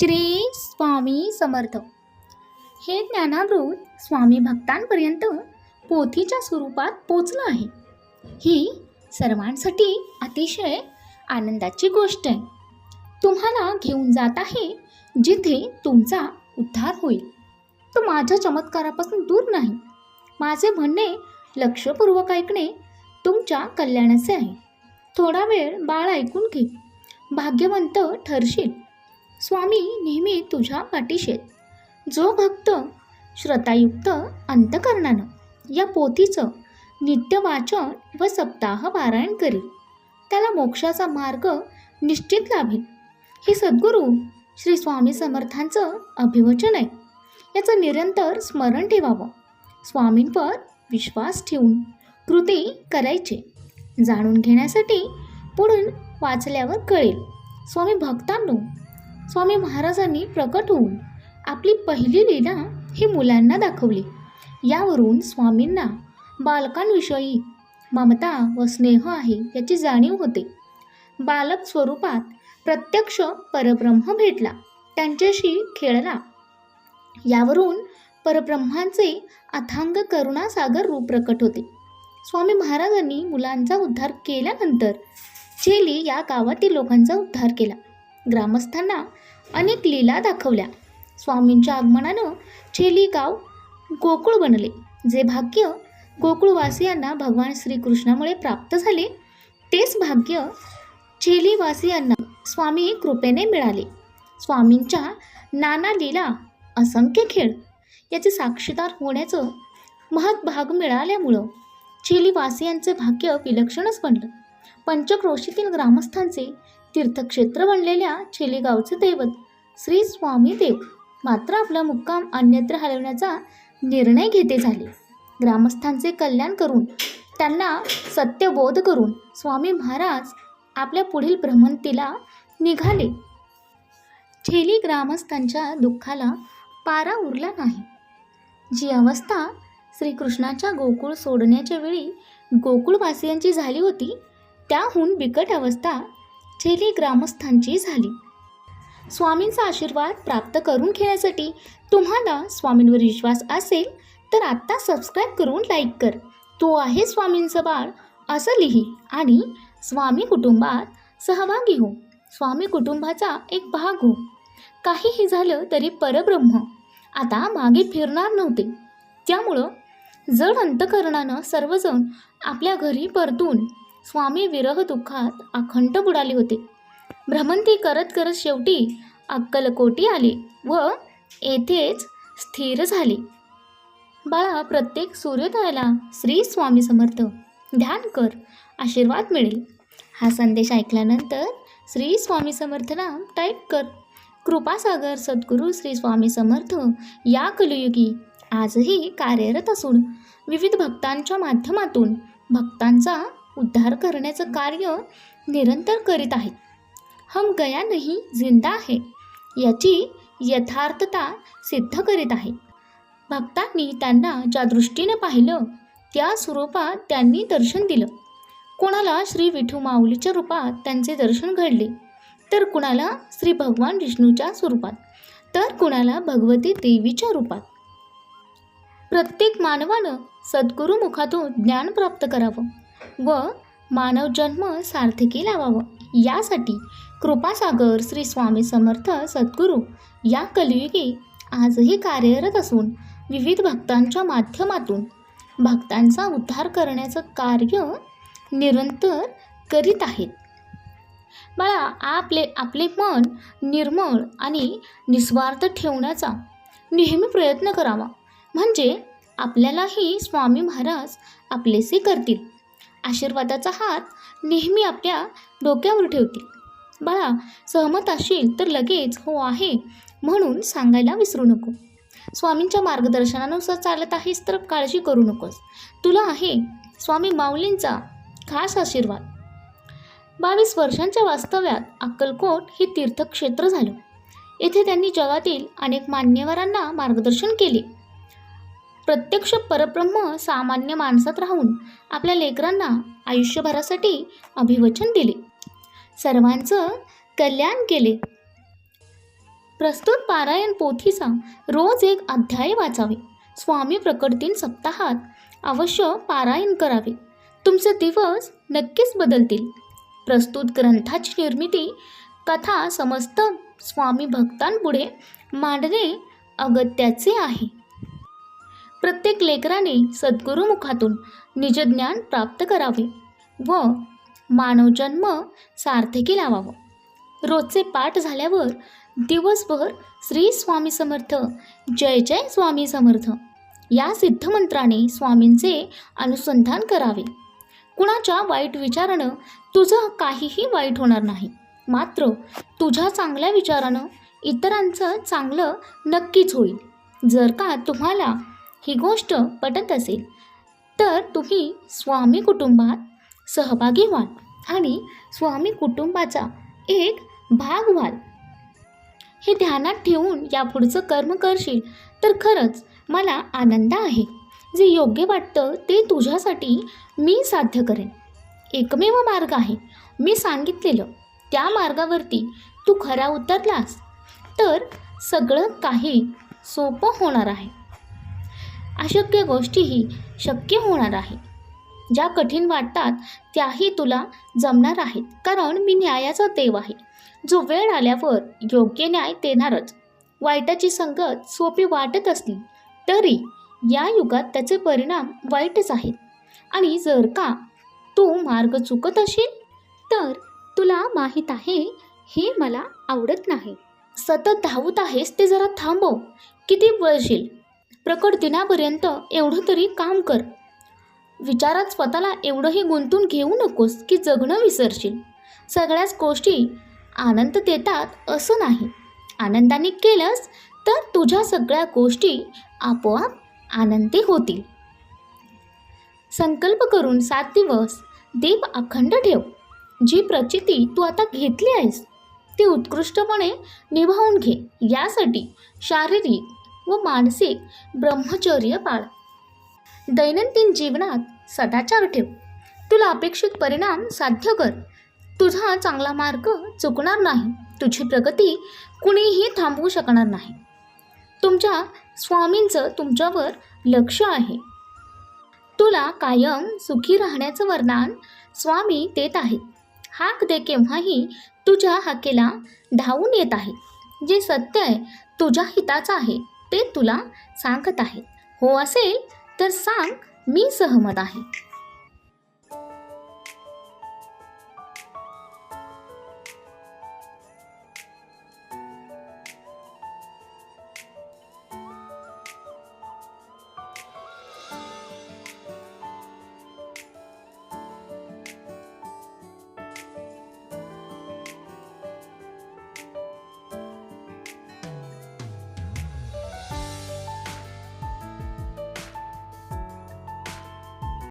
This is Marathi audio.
श्री स्वामी समर्थ. हे ज्ञानामृत स्वामी भक्तांपर्यंत पोथीच्या स्वरूपात पोचलं आहे. ही सर्वांसाठी अतिशय आनंदाची गोष्ट आहे. तुम्हाला घेऊन जात आहे जिथे तुमचा उद्धार होईल. तो माझ्या चमत्कारापासून दूर नाही. माझे म्हणणे लक्षपूर्वक ऐकणे तुमच्या कल्याणाचे आहे. थोडा वेळ बाळ ऐकून घे. भाग्यवंत ठरशील. स्वामी नेहमी तुझ्या पाठीशेत. जो भक्त श्रतायुक्त अंतकरणानं या पोथीचं नित्य वाचन व सप्ताह पारायण करील त्याला मोक्षाचा मार्ग निश्चित लाभेल. हे सद्गुरू श्री स्वामी समर्थांचं अभिवचन आहे. याचं निरंतर स्मरण ठेवावं. स्वामींवर विश्वास ठेवून कृती करायचे. जाणून घेण्यासाठी पुढून वाचल्यावर कळेल. स्वामी भक्तांनो स्वामी महाराजांनी प्रकट होऊन आपली पहिली लीला ही मुलांना दाखवली. यावरून स्वामींना बालकांविषयी ममता व स्नेह आहे याची जाणीव होते. बालक स्वरूपात प्रत्यक्ष परब्रह्म भेटला. त्यांच्याशी खेळला. यावरून परब्रह्मांचे अथांग करुणासागर रूप प्रकट होते. स्वामी महाराजांनी मुलांचा उद्धार केल्यानंतर चेली या गावातील लोकांचा उद्धार केला. ग्रामस्थांना अनेक लीला दाखवल्या. स्वामींच्या आगमनानं चेली गाव गोकुळ बनले. जे भाग्य गोकुळवासियांना भगवान श्रीकृष्णामुळे प्राप्त झाले तेच भाग्य चेलीवासियांना स्वामी कृपेने मिळाले. स्वामींच्या नाना लीला असंख्य खेळ याचे साक्षीदार होण्याचं महत् भाग मिळाल्यामुळं चेलीवासियांचे भाग्य विलक्षणच बनलं. पंचक्रोशीतील ग्रामस्थांचे तीर्थक्षेत्र बनलेल्या छेलेगावचे दैवत श्री स्वामी देव मात्र आपला मुक्काम अन्यत्र हलवण्याचा निर्णय घेते झाले. ग्रामस्थांचे कल्याण करून त्यांना सत्यबोध करून स्वामी महाराज आपल्या पुढील भ्रमंतीला निघाले. छेली ग्रामस्थांच्या दुःखाला पारा उरला नाही. जी अवस्था श्रीकृष्णाच्या गोकुळ सोडण्याच्या वेळी गोकुळवासियांची झाली होती त्याहून बिकट अवस्था चेली ग्रामस्थांची झाली. स्वामींचा आशीर्वाद प्राप्त करून घेण्यासाठी तुम्हाला स्वामींवर विश्वास असेल तर आत्ता सबस्क्राईब करून लाईक कर. तो आहे स्वामींचं बाळ असं लिही आणि स्वामी कुटुंबात सहभागी हो. स्वामी कुटुंबाचा एक भाग हो. काहीही झालं तरी परब्रह्म. आता मागे फिरणार नव्हते. त्यामुळं जड अंतकरणानं सर्वजण आपल्या घरी परतून स्वामी विरह दुःखात अखंड बुडाले होते. भ्रमंती करत करत शेवटी अक्कलकोटी आले व येथेच स्थिर झाले. बाळा प्रत्येक सूर्योदयाला श्री स्वामी समर्थ. ध्यान कर आशीर्वाद मिळेल. हा संदेश ऐकल्यानंतर श्री स्वामी समर्थ नाम टाईप कर. कृपासागर सद्गुरू श्री स्वामी समर्थ या कलियुगी आजही कार्यरत असून विविध भक्तांच्या माध्यमातून भक्तांचा उद्धार करण्याचं कार्य निरंतर करीत आहेत हम गया नाही जिंदा आहे याची यथार्थता सिद्ध करीत आहे. भक्तांनी त्यांना ज्या दृष्टीने पाहिलं त्या स्वरूपात त्यांनी दर्शन दिलं. कोणाला श्री विठू माऊलीच्या रूपात त्यांचे दर्शन घडले तर कुणाला श्री भगवान विष्णूच्या स्वरूपात तर कुणाला भगवती देवीच्या रूपात. प्रत्येक मानवानं सद्गुरुमुखातून ज्ञान प्राप्त करावं. व मानव जन्म सार्थकी लावावं. यासाठी कृपासागर श्री स्वामी समर्थ सद्गुरू या कलियुगी आजही कार्यरत असून विविध भक्तांच्या माध्यमातून भक्तांचा उद्धार करण्याचं कार्य निरंतर करीत आहेत. बाळा आपले आपले मन निर्मळ आणि निस्वार्थ ठेवण्याचा नेहमी प्रयत्न करावा. म्हणजे आपल्यालाही स्वामी महाराज आपलेसे करतील. आशीर्वादाचा हात नेहमी आपल्या डोक्यावर ठेवतील. बाळा सहमत असेल तर लगेच हो आहे म्हणून सांगायला विसरू नको. स्वामींच्या मार्गदर्शनानुसार चालत आहेस तर काळजी करू नकोस. तुला आहे स्वामी माऊलींचा खास आशीर्वाद. बावीस वर्षांच्या वास्तव्यात अक्कलकोट हे तीर्थक्षेत्र झालं. येथे त्यांनी जगातील अनेक मान्यवरांना मार्गदर्शन केले. प्रत्यक्ष परब्रह्म सामान्य माणसात राहून आपल्या लेकरांना आयुष्यभरासाठी अभिवचन दिले. सर्वांचं कल्याण केले. प्रस्तुत पारायण पोथीचा रोज एक अध्याय वाचावे. स्वामी प्रकट सप्ताहात अवश्य पारायण करावे. तुमचे दिवस नक्कीच बदलतील. प्रस्तुत ग्रंथाची निर्मिती कथा समस्त स्वामी भक्तांपुढे मांडणे अगत्याचे आहे. प्रत्येक लेकराने सद्गुरुमुखातून निजज्ञान प्राप्त करावे व मानवजन्म सार्थकी लावावं. रोजचे पाठ झाल्यावर दिवसभर श्री स्वामी समर्थ जय जय स्वामी समर्थ या सिद्धमंत्राने स्वामींचे अनुसंधान करावे. कुणाच्या वाईट विचारानं तुझं काहीही वाईट होणार नाही मात्र तुझ्या चांगल्या विचारानं इतरांचं चांगलं नक्कीच होईल. जर का तुम्हाला ही गोष्ट पटत असेल तर तुम्ही स्वामी कुटुंबात सहभागी व्हाल आणि स्वामी कुटुंबाचा एक भाग व्हाल. हे ध्यानात ठेवून यापुढचं कर्म करशील तर खरंच मला आनंद आहे. जे योग्य वाटतं ते तुझ्यासाठी मी साध्य करेन. एकमेव मार्ग आहे. मी सांगितलेलं त्या मार्गावरती तू खरा उतरलास तर सगळं काही सोपं होणार आहे. अशक्य गोष्टीही शक्य होणार आहे. ज्या कठीण वाटतात त्याही तुला जमणार आहेत. कारण मी न्यायाचा देव आहे. जो वेळ आल्यावर योग्य न्याय देणारच. वाईटाची संगत सोपी वाटत असली तरी या युगात त्याचे परिणाम वाईटच आहेत. आणि जर का तू मार्ग चुकत असेल तर तुला माहीत आहे हे मला आवडत नाही. सतत धावत आहेस ते जरा थांबव. किती वळशील. प्रकट दिनापर्यंत एवढं तरी काम कर. विचारात स्वतःला एवढंही गुंतून घेऊ नकोस की जगणं विसरशील. सगळ्याच गोष्टी आनंद देतात असं नाही. आनंदाने केलंस तर तुझ्या सगळ्या गोष्टी आपोआप आनंदी होतील. संकल्प करून सात दिवस दीप अखंड ठेव. जी प्रचिती तू आता घेतली आहेस ती उत्कृष्टपणे निभावून घे. यासाठी शारीरिक व मानसिक ब्रह्मचर्य पाळ. दैनंदिन जीवनात सदाचार ठेव. तुला अपेक्षित परिणाम साध्य कर. तुझा चांगला मार्ग चुकणार नाही. तुझी प्रगती कुणीही थांबवू शकणार नाही. तुमच्या स्वामींचं तुमच्यावर लक्ष आहे. तुला कायम सुखी राहण्याचं वरदान स्वामी देत आहेत. हाक दे केव्हाही तुझ्या हाकेला धावून येत आहे. जे सत्य आहे तुझ्या हिताचं आहे. ते तुला सांगत आहेत. हो असेल तर सांग मी सहमत आहे.